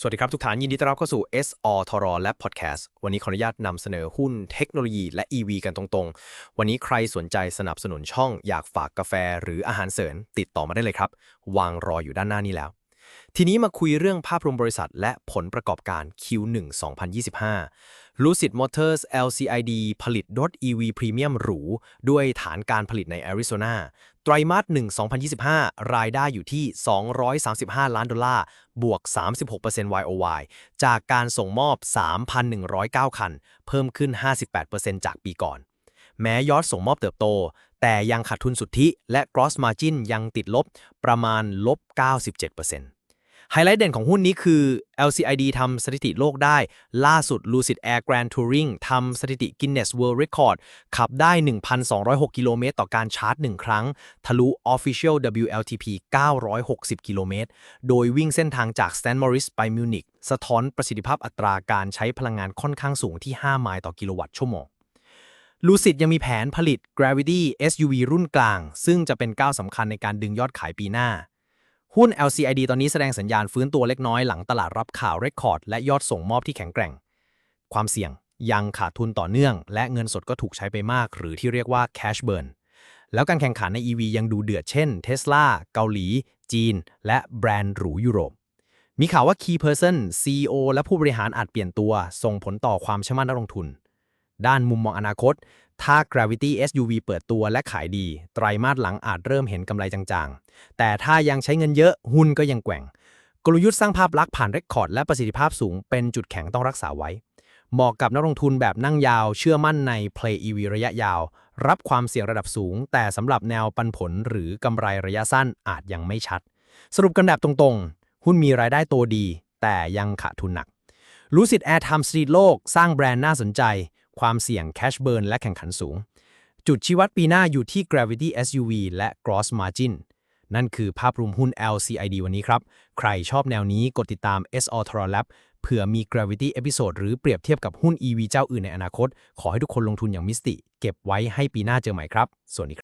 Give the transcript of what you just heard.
สวัสดีครับทุกท่านยินดีต้อนรับเข้าสู่ SO ทรและ Podcast วันนี้ขออนุญาตนำเสนอหุ้นเทคโนโลยีและ EV กันตรงๆ วันนี้ใครสนใจสนับสนุนช่องอยากฝากกาแฟหรืออาหารเสริมติดต่อมาได้เลยครับ วางรออยู่ด้านหน้านี้แล้ว ทีนี้มาคุยเรื่องภาพรวมบริษัท และผลประกอบการ Q1 2025 Lucid Motors LCID ผลิตรถ EV Premium หรู ด้วยฐานการผลิตในแอริโซนาไตรมาส 1 2025 รายได้อยู่ที่ 235 ล้านดอลลาร์ บวก 36% YOY จากการส่งมอบ 3,109 คัน เพิ่มขึ้น 58%จากปีก่อน แม้ยอดส่งมอบเติบโต แต่ยังขาดทุนสุทธิ และ gross margin ยังติดลบประมาณลบ 97% ไฮไลท์เด่นของหุ้นนี้คือ LCID ทำสถิติโลกได้ ล่าสุด Lucid Air Grand Touring ทำสถิติ Guinness World Record ขับได้ 1,206 กิโลเมตรต่อการชาร์จ 1 ครั้ง ทะลุ Official WLTP 960 กิโลเมตร โดยวิ่งเส้นทางจาก St. Moritz ไปมิวนิกสะท้อนประสิทธิภาพอัตราการใช้พลังงานค่อนข้างสูงที่ 5 ไมล์ต่อกิโลวัตต์ชั่วโมงลูซิดยังมีแผนผลิต Gravity SUV รุ่นกลาง ซึ่งจะเป็นก้าวสำคัญในการดึงยอดขายปีหน้า หุ้น LCID ตอนนี้แสดงสัญญาณฟื้นตัวเล็กน้อยหลังตลาดรับข่าวเรคคอร์ดและยอดส่งมอบที่แข็งแกร่ง ความเสี่ยงยังขาดทุนต่อเนื่อง และเงินสดก็ถูกใช้ไปมาก หรือที่เรียกว่า cash burn แล้วการแข่งขันใน EV ยังดูเดือดเช่น Tesla เกาหลี จีน และแบรนด์หรูยุโรป มีข่าวว่า Key Person CEO และผู้บริหารอาจเปลี่ยนตัว ส่งผลต่อความเชื่อมั่นนักลงทุน ด้านมุมมองอนาคต ถ้า Gravity SUV เปิดตัวและขายดี ไตรมาสหลังอาจเริ่มเห็นกำไรจางๆ แต่ถ้ายังใช้เงินเยอะหุ้นก็ยังแกว่ง กลยุทธ์สร้างภาพลักษณ์ผ่านเรคคอร์ดและประสิทธิภาพสูงเป็นจุดแข็งต้องรักษาไว้ เหมาะกับนักลงทุนแบบนั่งยาว เชื่อมั่นใน Play EV ระยะยาว รับความเสี่ยงระดับสูง แต่สำหรับแนวปันผลหรือกำไรระยะสั้นอาจยังไม่ชัด สรุปกันแบบตรงๆ หุ้นมีรายได้โตดี แต่ยังขาดทุนหนัก Lucid Air ทำสตรีทโลก สร้างแบรนด์น่าสนใจ ความเสี่ยง cash burn และแข่งขันสูง จุดชี้วัดปีหน้าอยู่ที่ Gravity SUV และ Gross Margin นั่นคือภาพรวมหุ้น LCID วันนี้ครับ ใครชอบแนวนี้กดติดตาม SO t r o Lab เผื่อมี Gravity Episode หรือเปรียบเทียบกับหุ้น EV เจ้าอื่นในอนาคต ขอให้ทุกคนลงทุนอย่างมิสติ เก็บไว้ให้ปีหน้าเจอใหม่ครับ สวัสดีครับ